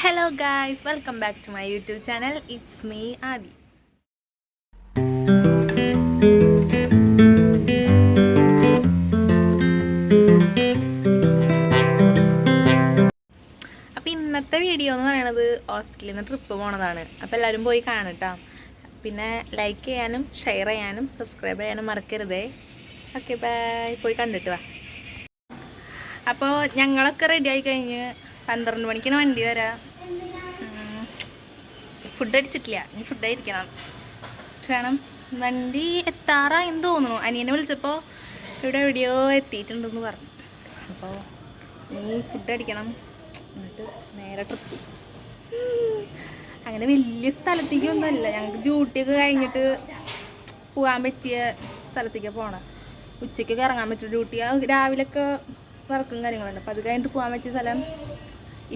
Hello guys welcome back to my YouTube channel it's me Aadi അപ്പോൾ ഇന്നത്തെ video എന്ന് പറയുന്നത് ഹോസ്പിറ്റലിൽ നിന്ന് ട്രിപ്പ് പോണതാണ്. അപ്പോൾ എല്ലാവരും പോയി കാണട്ടോ. പിന്നെ ലൈക്ക് ചെയ്യാനും ഷെയർ ചെയ്യാനും സബ്സ്ക്രൈബ് ചെയ്യാനും മറക്കരുതേ. ഓക്കെ ബൈ പോയി കണ്ടിട്ട് വാ. അപ്പോൾ ഞങ്ങളൊക്കെ റെഡി ആയി കഴിഞ്ഞ് പന്ത്രണ്ട് മണിക്കാണ് വണ്ടി വരാ. ഫുഡ് അടിച്ചിട്ടില്ല. ഇനി ഫുഡ് ആയിരിക്കണം. വേണം. വണ്ടി എത്താറ എന്ന് തോന്നുന്നു. അനിയനെ വിളിച്ചപ്പോൾ ഇവിടെ എവിടെയോ എത്തിയിട്ടുണ്ടെന്ന് പറഞ്ഞു. അപ്പോൾ ഇനി ഫുഡ് അടിക്കണം. എന്നിട്ട് നേരെ ട്രിപ്പ് അങ്ങനെ വലിയ സ്ഥലത്തേക്കൊന്നുമല്ല. ഞങ്ങൾക്ക് ഡ്യൂട്ടിയൊക്കെ കഴിഞ്ഞിട്ട് പോകാൻ പറ്റിയ സ്ഥലത്തേക്ക് പോകണം ഉച്ചയ്ക്കൊക്കെ ഇറങ്ങാൻ പറ്റിയ ഡ്യൂട്ടി രാവിലെയൊക്കെ വർക്കും കാര്യങ്ങളുണ്ട് അപ്പോൾ അത് കഴിഞ്ഞിട്ട് പോകാൻ പറ്റിയ സ്ഥലം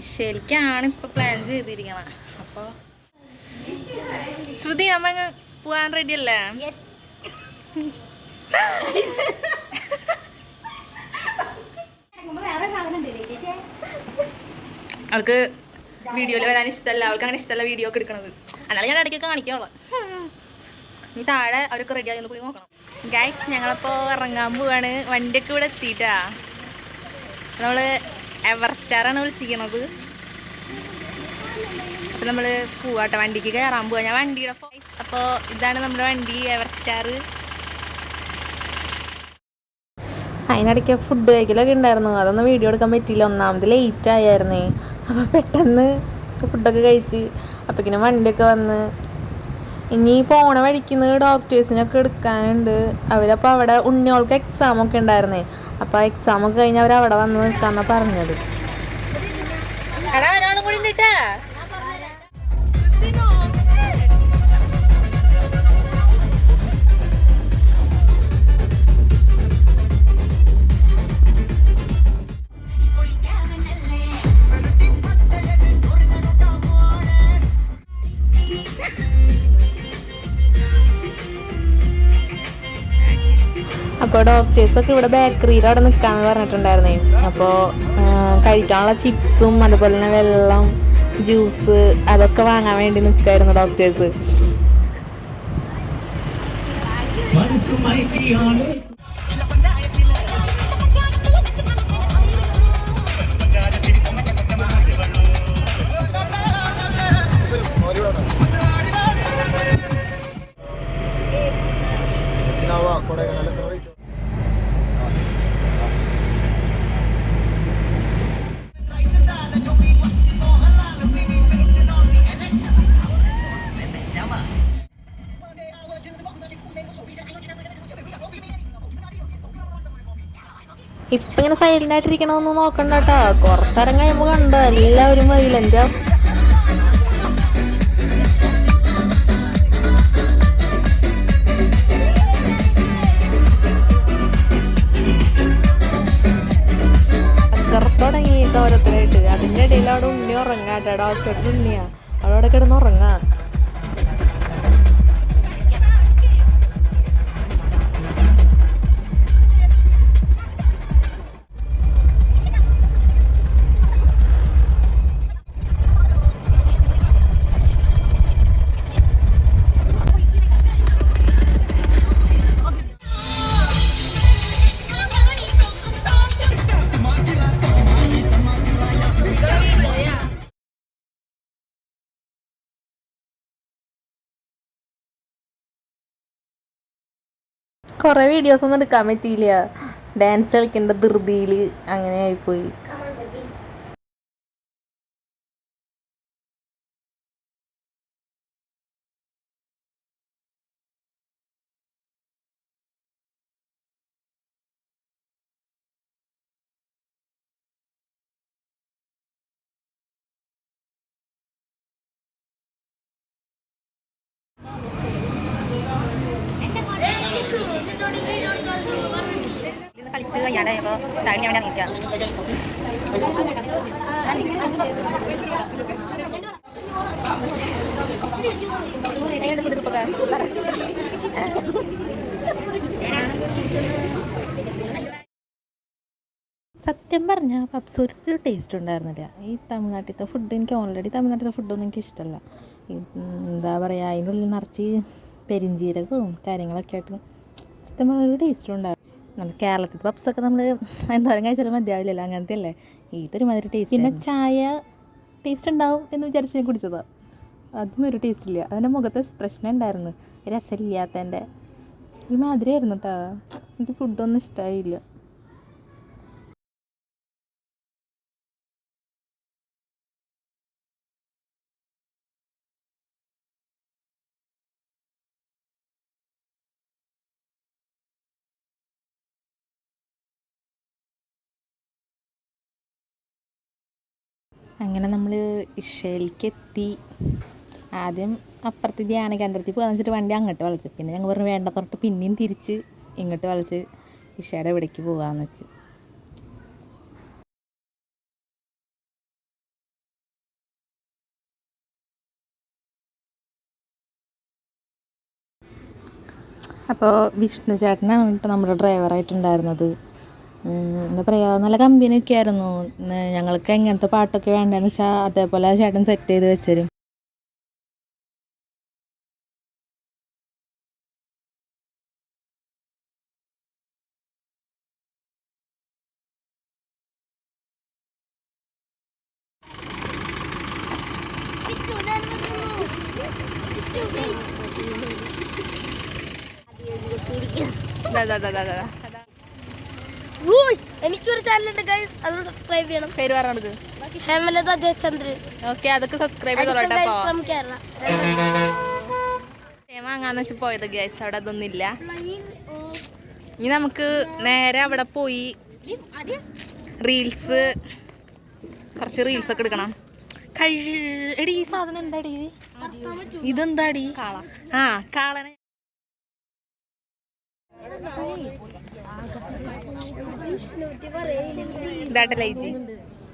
ഇഷയിലേക്കാണ് ഇപ്പോൾ പ്ലാൻ ചെയ്തിരിക്കണം. അപ്പോൾ ശ്രുതി അമ്മ പോവാൻ റെഡി അല്ലേ? അവൾക്ക് വീഡിയോയിൽ വരാൻ ഇഷ്ടമല്ല അവൾക്ക് അങ്ങനെ ഇഷ്ടമല്ല വീഡിയോ ഒക്കെ എടുക്കണത്. എന്നാലും ഞാൻ ഇടയ്ക്കൊക്കെ കാണിക്കാവുള്ള നീ താഴെ അവരൊക്കെ റെഡി ആയി പോയി നോക്കണം. ഗൈസ് ഞങ്ങളപ്പോൾ ഇറങ്ങാൻ പോവാണ്. വണ്ടിയൊക്കെ ഇവിടെ എത്തിയിട്ടാ. നമ്മൾ എവർസ്റ്റാറാണ് വിളിച്ചിരിക്കണത്. അപ്പം നമ്മൾ പോവാട്ടോ വണ്ടിക്ക് കയറാൻ പോവാ. ഞാൻ വണ്ടിയുടെ അപ്പോൾ ഇതാണ് നമ്മുടെ വണ്ടി എവർസ്റ്റാർ അതിനിടയ്ക്ക് ഫുഡ് കഴിക്കലൊക്കെ ഉണ്ടായിരുന്നു. അതൊന്നും വീഡിയോ എടുക്കാൻ പറ്റിയില്ല. ഒന്നാമത് ലേറ്റ് ആയായിരുന്നേ. അപ്പോൾ പെട്ടെന്ന് ഫുഡൊക്കെ കഴിച്ച് അപ്പോഴേക്കിനും വണ്ടിയൊക്കെ വന്ന് ഇനി പോണ വഴിക്കുന്ന ഡോക്ടേഴ്സിനൊക്കെ എടുക്കാനുണ്ട്. അവരപ്പോൾ അവിടെ ഉണ്ണിയോൾക്ക് എക്സാം ഒക്കെ ഉണ്ടായിരുന്നേ. അപ്പോൾ ആ എക്സാം ഒക്കെ കഴിഞ്ഞ് അവർ അവിടെ വന്ന് നിൽക്കാന്നാ പറഞ്ഞത്. അപ്പോൾ ഡോക്ടേഴ്സൊക്കെ ഇവിടെ ബേക്കറിയിൽ അവിടെ നിൽക്കാന്ന് പറഞ്ഞിട്ടുണ്ടായിരുന്നേ. അപ്പോൾ കഴിക്കാനുള്ള ചിപ്സും അതുപോലെ തന്നെ വെള്ളം ജ്യൂസ് അതൊക്കെ വാങ്ങാൻ വേണ്ടി നിൽക്കായിരുന്നു ഡോക്ടേഴ്സ് മനസ്സുമയക്കിയാണ് ഇപ്പം ഇങ്ങനെ സൈലന്റ് ആയിട്ടിരിക്കണമെന്ന് നോക്കണ്ട കേട്ടോ കുറച്ചേരം കഴിയുമ്പോൾ കണ്ടോ? എല്ലാവരും വൈലന്റ് തുടങ്ങി ഓരോരുത്തരായിട്ട് അതിന്റെ ഇടയിൽ അവിടെ ഉണ്ണി ഉറങ്ങാട്ടോ ഡോക്ടറുടെ ഉണ്ണിയാ. അവിടെ കിടന്ന് ഉറങ്ങാ. കുറേ വീഡിയോസ് ഒന്നും എടുക്കാൻ പറ്റിയില്ല. ഡാൻസ് കളിക്കേണ്ട ധൃതിയിൽ അങ്ങനെ ആയിപ്പോയി. കളിച്ച് കഴിഞ്ഞാടെ ഇപ്പോൾ ചാടി ഞാൻ നിൽക്കാം സത്യം പറഞ്ഞാൽ പപ്സ് ഒരു ടേസ്റ്റ് ഉണ്ടായിരുന്നില്ല. ഈ തമിഴ്നാട്ടിലത്തെ ഫുഡ് എനിക്ക് ഓൾറെഡി തമിഴ്നാട്ടിലത്തെ ഫുഡൊന്നും എനിക്ക് ഇഷ്ടമല്ല എന്താ പറയുക അതിനുള്ളിൽ നിറച്ച് പെരിഞ്ചീരകവും കാര്യങ്ങളൊക്കെ ആയിട്ട് സത്യം ടേസ്റ്റ് ഉണ്ടായിരുന്നു നമ്മൾ കേരളത്തിലത്തെ പപ്സൊക്കെ നമ്മൾ എന്താ എന്തോരം കഴിച്ചാലും മതിയാവില്ലല്ലോ അങ്ങനത്തെ അല്ലേ? ഇതൊരു മാതിരി ടേസ്റ്റ് പിന്നെ ചായ ടേസ്റ്റ് ഉണ്ടാവും എന്ന് വിചാരിച്ച് ഞാൻ കുടിച്ചതാണ് അതും ഒരു ടേസ്റ്റ് ഇല്ല. അതിന്റെ മുഖത്ത് എക്സ്പ്രഷൻ ഉണ്ടായിരുന്നു. രസമില്ലാത്തതിന്റെ ഒരു മാതിരിയായിരുന്നു കേട്ടോ എനിക്ക് ഫുഡൊന്നും ഇഷ്ടമായില്ല അങ്ങനെ നമ്മൾ ഇഷയിലേക്ക് എത്തി ആദ്യം അപ്പുറത്ത് ധ്യാന കേന്ദ്രത്തിൽ പോകാന്ന് വെച്ചിട്ട് വണ്ടി അങ്ങോട്ട് വലിച്ചു. പിന്നെ ഞങ്ങൾ പറഞ്ഞു വേണ്ട പറഞ്ഞിട്ട് പിന്നെയും തിരിച്ച് ഇങ്ങോട്ട് വളച്ച് ഇഷയുടെ ഇവിടേക്ക് പോകാമെന്ന് വെച്ച്. അപ്പോൾ വിഷ്ണു ചേട്ടനാണ് കേട്ടോ നമ്മുടെ ഡ്രൈവറായിട്ടുണ്ടായിരുന്നത്. എന്താ പറയുക നല്ല കമ്പനിയൊക്കെ ആയിരുന്നു ഞങ്ങൾക്ക് എങ്ങനത്തെ പാട്ടൊക്കെ വേണ്ടതെന്ന് വെച്ചാൽ അതേപോലെ ചേട്ടൻ സെറ്റ് ചെയ്ത് വെച്ചരും ദാ, ദാ, ദാ, ദാ, ദാ. എനിക്കൊരു ഉണ്ട് ഗൈസ് അത് സബ്സ്ക്രൈബ് ചെയ്യണം. പേര് പറഞ്ഞു ഹേമലത ജയചന്ദ്രൻ. ഓക്കെ അതൊക്കെ സബ്സ്ക്രൈബ് വാങ്ങാന്ന് വെച്ച് പോയത് ഗൈസ് അവിടെ അതൊന്നുമില്ല. ഇനി നമുക്ക് നേരെ അവിടെ പോയി റീൽസ് കുറച്ച് റീൽസ് ഒക്കെ എടുക്കണം. എടി ഈ സാധനം എന്താടി? ഇതെന്താടി? ആ കാളനെ.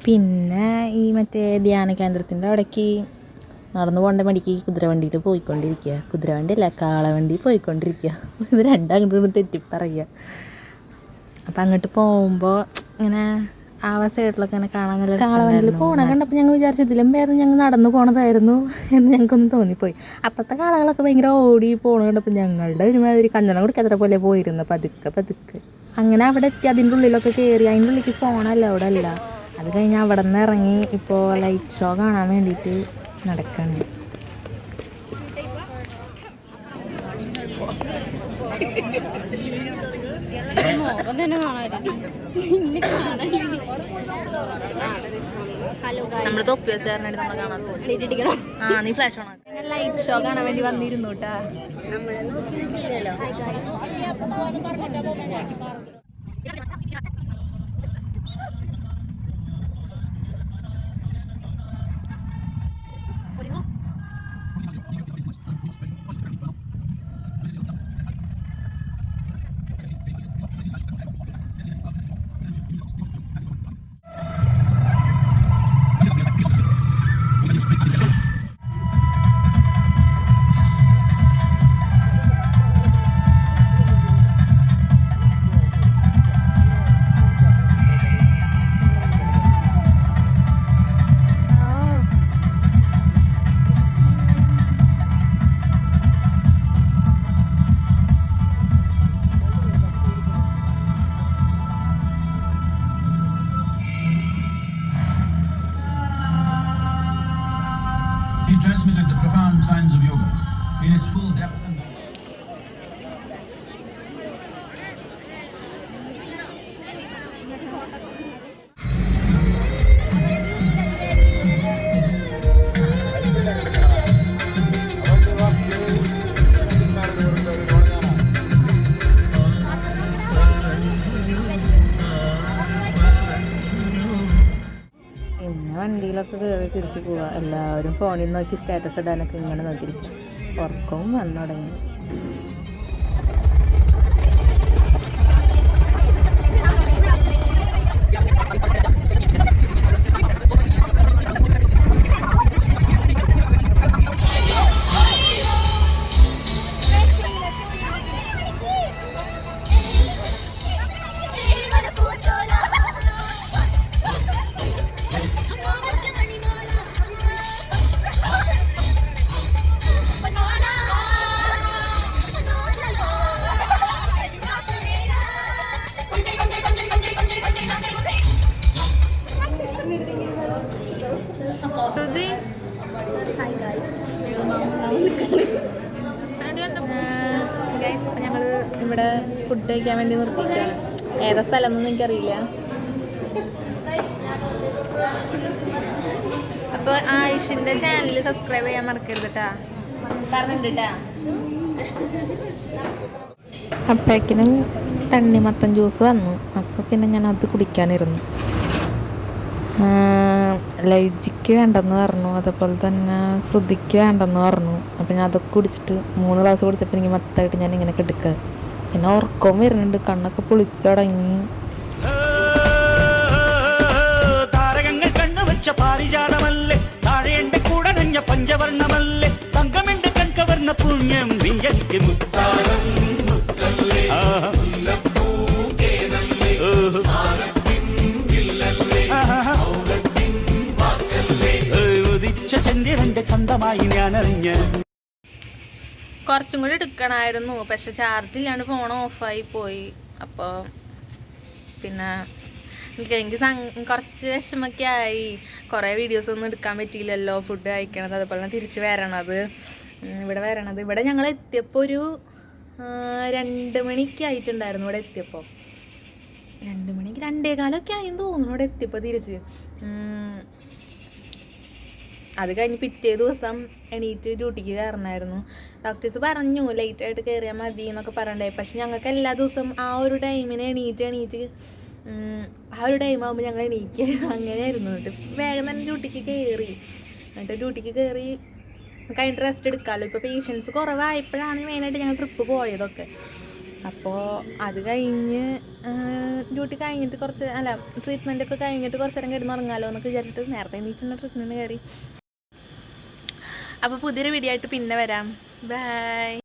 പിന്നെ ഈ മറ്റേ ധ്യാന കേന്ദ്രത്തിന്റെ അവിടേക്ക് നടന്നു പോകേണ്ട മടിക്ക് കുതിരവണ്ടിയിൽ പോയിക്കൊണ്ടിരിക്കുക. കുതിരവണ്ടി അല്ല കാളവണ്ടി പോയിക്കൊണ്ടിരിക്കുക. ഇത് രണ്ടും അങ്ങോട്ട് തെറ്റി പറയുക അപ്പം അങ്ങോട്ട് പോകുമ്പോൾ ഇങ്ങനെ ആ സൈഡിലൊക്കെ ഇങ്ങനെ കാണാൻ നല്ല കാളവണ്ടിയിൽ പോകണ കണ്ടപ്പോൾ ഞങ്ങൾ വിചാരിച്ചു ഇതിലും ഭേദം ഞങ്ങൾ നടന്നു പോണതായിരുന്നു എന്ന് ഞങ്ങൾക്കൊന്ന് തോന്നിപ്പോയി. അപ്പോഴത്തെ കാളകളൊക്കെ ഭയങ്കര ഓടി പോണ കണ്ടപ്പോൾ ഞങ്ങളുടെ ഒരുമാതിരി കഞ്ഞണം കൊടുക്കാത്ത പോലെ പോയിരുന്നു പതുക്കെ പതുക്കെ. അങ്ങനെ അവിടെ എത്തി. അതിന്റെ ഉള്ളിലൊക്കെ കയറി അതിന്റെ ഉള്ളിലേക്ക് ഫോണല്ല അവിടെ അല്ല അത് കഴിഞ്ഞ് അവിടെ നിന്ന് ഇറങ്ങി ഇപ്പോൾ ലൈറ്റ് ഷോ കാണാൻ വേണ്ടിയിട്ട് നടക്കുന്നു നമ്മൾ തൊപ്പി നമ്മൾ കാണാത്തത് ആ നീ ഫ്ലാഷ് ഓൺ ലൈറ്റ് ഷോ കാണാൻ വേണ്ടി വന്നിരുന്നു കേട്ടാ. Ketua gempar. In its full depth. and വണ്ടിയിലൊക്കെ കയറി തിരിച്ചു പോവുക എല്ലാവരും ഫോണിൽ നോക്കി സ്റ്റാറ്റസ് ഇടാനൊക്കെ ഇങ്ങനെ നോക്കിയിരിക്കും ഉറക്കവും വന്നു തുടങ്ങി. ഏതാ സ്ഥലം എന്നൊന്നും എനിക്കറിയില്ല. അപ്പൊ ആയുഷിന്റെ ചാനൽ സബ്സ്ക്രൈബ് ചെയ്യാൻ മറക്കരുത് കേട്ടാ പറഞ്ഞിട്ടുണ്ട് കേട്ടാ അപ്പോഴേക്കിനും തണ്ണിമത്തൻ ജ്യൂസ് വന്നു. അപ്പോൾ പിന്നെ ഞാൻ അത് കുടിക്കാനിരുന്നു ലൈജിക്ക് വേണ്ടെന്ന് പറഞ്ഞു. അതേപോലെ തന്നെ ശ്രുതിക്ക് വേണ്ടെന്ന് പറഞ്ഞു. അപ്പം ഞാൻ അതൊക്കെ കുടിച്ചിട്ട് മൂന്ന് ഗ്ലാസ് കുടിച്ചപ്പോൾ എനിക്ക് മൊത്തമായിട്ട് ഞാൻ ഇങ്ങനെ കിടക്കുക പിന്നെ ഉറക്കവും വരുന്നുണ്ട്. കണ്ണൊക്കെ പൊളിച്ചടങ്ങി. താരകങ്ങൾ കണ്ണുവച്ച പാരിജാതമല്ലേ? താഴെന്റെ കൂടെ നഞ്ഞ പഞ്ചവർണമല്ലേ? തങ്കമെന്റെ കൺകവർണ പുണ്യം ചന്ദ്രന്റെ ചന്തമായി ഞാൻ അറിഞ്ഞ കുറച്ചും കൂടി എടുക്കണമായിരുന്നു പക്ഷെ ചാർജ് ഇല്ലാണ്ട് ഫോൺ ഓഫായി പോയി. അപ്പോൾ പിന്നെ എനിക്ക് എനിക്ക് കുറച്ച് വിഷമൊക്കെ ആയി. കുറേ വീഡിയോസ് ഒന്നും എടുക്കാൻ പറ്റിയില്ലല്ലോ. ഫുഡ് കഴിക്കണത് അതുപോലെ തന്നെ തിരിച്ച് വരണത്. ഇവിടെ വരണത്. ഇവിടെ ഞങ്ങൾ എത്തിയപ്പോൾ ഒരു രണ്ട് മണിക്ക് ആയിട്ടുണ്ടായിരുന്നു ഇവിടെ എത്തിയപ്പോൾ. രണ്ട് മണിക്ക് രണ്ടേ കാലമൊക്കെ ആയെന്ന് തോന്നുന്നു ഇവിടെ എത്തിയപ്പോൾ തിരിച്ച്. അത് കഴിഞ്ഞ് പിറ്റേ ദിവസം എണീറ്റ് ഡ്യൂട്ടിക്ക് കയറണമായിരുന്നു ഡോക്ടേഴ്സ് പറഞ്ഞു ലേറ്റായിട്ട് കയറിയാൽ മതി എന്നൊക്കെ പറഞ്ഞേ പക്ഷെ ഞങ്ങൾക്ക് എല്ലാ ദിവസവും ആ ഒരു ടൈമിന് എണീറ്റ് എണീറ്റ് ആ ഒരു ടൈം ആകുമ്പോൾ ഞങ്ങൾ എണീക്കുക അങ്ങനെയായിരുന്നു. എന്നിട്ട് വേഗം തന്നെ ഡ്യൂട്ടിക്ക് കയറി എന്നിട്ട് ഡ്യൂട്ടിക്ക് കയറി കഴിഞ്ഞിട്ട് റെസ്റ്റ് എടുക്കാമല്ലോ ഇപ്പോൾ പേഷ്യൻസ് കുറവായപ്പോഴാണ് മെയിനായിട്ട് ഞങ്ങൾ ട്രിപ്പ് പോയതൊക്കെ. അപ്പോൾ അത് കഴിഞ്ഞ് ഡ്യൂട്ടി കഴിഞ്ഞിട്ട് കുറച്ച് അല്ല ട്രീറ്റ്മെന്റ് ഒക്കെ കഴിഞ്ഞിട്ട് കുറച്ച് നേരം കിടന്നുറങ്ങാമല്ലോ എന്നൊക്കെ വിചാരിച്ചിട്ട് നേരത്തെ എണീച്ചുള്ള ട്രീറ്റ്മെന്റ് കയറി അപ്പോൾ പുതിയൊരു വീഡിയോ ആയിട്ട് പിന്നെ വരാം. ബൈ